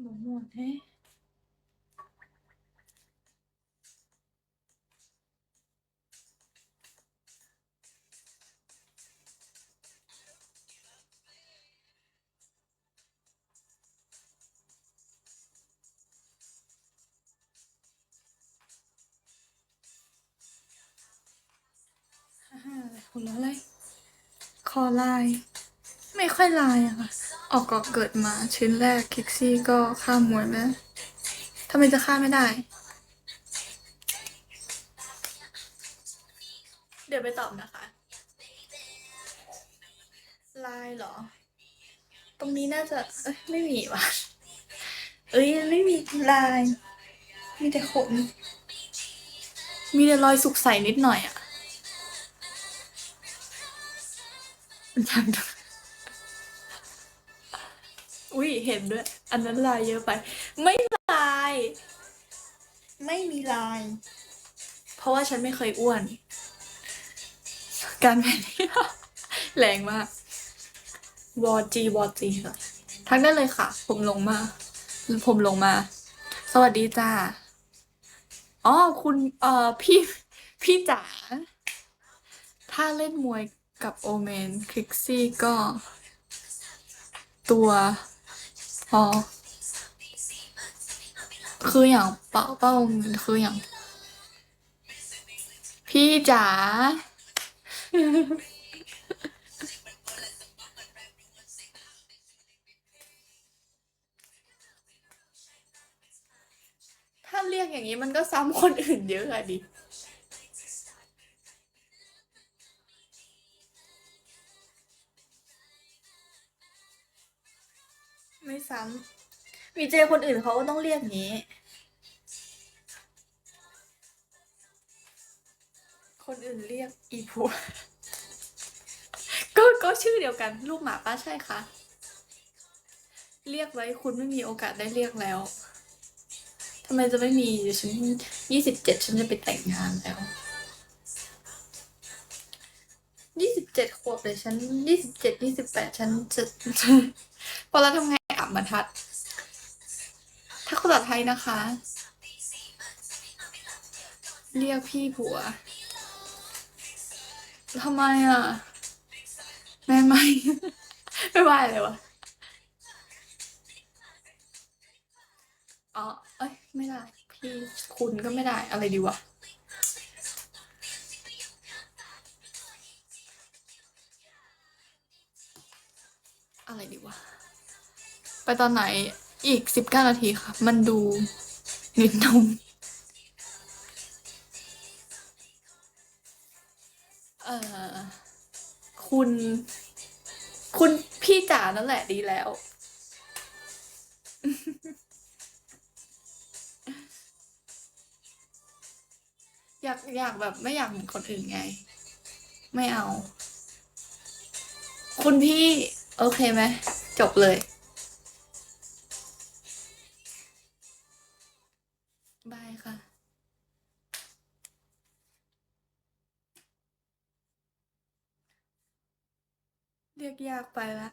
หนูหมดแฮะฮ่าฮ่าหัวเราะอะไร คอลาย ไม่ค่อยลายอะค่ะ ออกก็เกิดมาชิ้นแรกคิกซี่ก็ข้ามวยแล้วทำไมจะข้าไม่ได้ เดี๋ยวไปตอบนะคะ ลายเหรอ ตรงนี้น่าจะ เอ้ย ไม่มีว่ะ เอ้ย ไม่มีลาย มีแต่ขน มีแต่รอยสุกใสนิดหน่อยอะจำได้ อุ้ยเห็นด้วย อันนั้นลายเยอะไป ไม่ลาย ไม่มีลาย เพราะว่าฉันไม่เคยอ้วน การแผ่นนี้แรงมากวอจีวอจีค่ะทักได้เลยค่ะ ผมลงมา ผมลงมา สวัสดีจ้าอ๋อคุณเอ่อพี่พี่จ๋าถ้าเล่นมวยกับโอเมนคลิกซี่ก็ตัว พอ คืออย่างเป้าเป้าคืออย่าง พี่จ๋าถ้าเรียกอย่างนี้มันก็ซ้ำคนอื่นเยอะอะดิ ไม่ซ้ำวีเจคนอื่นเขาก็ต้องเรียกนี้ คนอื่นเรียกอีพัวก็ก็ชื่อเดียวกัน ลูกหมาป้าใช่คะเรียกไว้คุณไม่มีโอกาสได้เรียกแล้วทำไมจะไม่มีเดี๋ยวฉันยี่สิบเจ็ดฉันจะไปแต่งงานแล้วยี่สิบเจ็ดขวบเลยฉันยี่สิบเจ็ดยี่สิบแปดฉันจะพอเราทำไง อะบรรทัด ถ้าภาษาไทยนะคะ เรียกพี่ผัวทำไมอะ แม่ไม่ ไม่ไหวเลยวะอ๋อ เอ้ย ไม่ได้ พี่คุณก็ไม่ได้ อะไรดีวะอะไรดีวะ ไปตอนไหนอีกสิบเก้านาทีค่ะ มันดูนิดนมเอ่อคุณ คุณพี่จ๋านั่นแหละดีแล้ว อยากอยากแบบไม่อยากเหมือนคนอื่นไง ไม่เอา คุณพี่ โอเคไหมจบเลย บายค่ะเรียกยากไปละ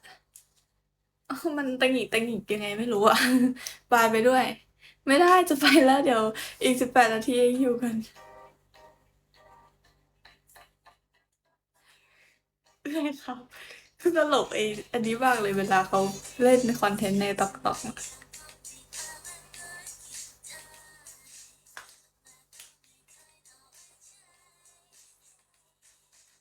เอ้ามันตังหิกตังหิกยังไงไม่รู้อะบายไปด้วย ไม่ได้จะไปแล้วเดี๋ยว อีกสิบแปดนาทีอยู่กันเอ้ยครับตลกไอ้อันนี้มากเลยเวลาเขาเล่นคอนเทนต์ในตอกตอก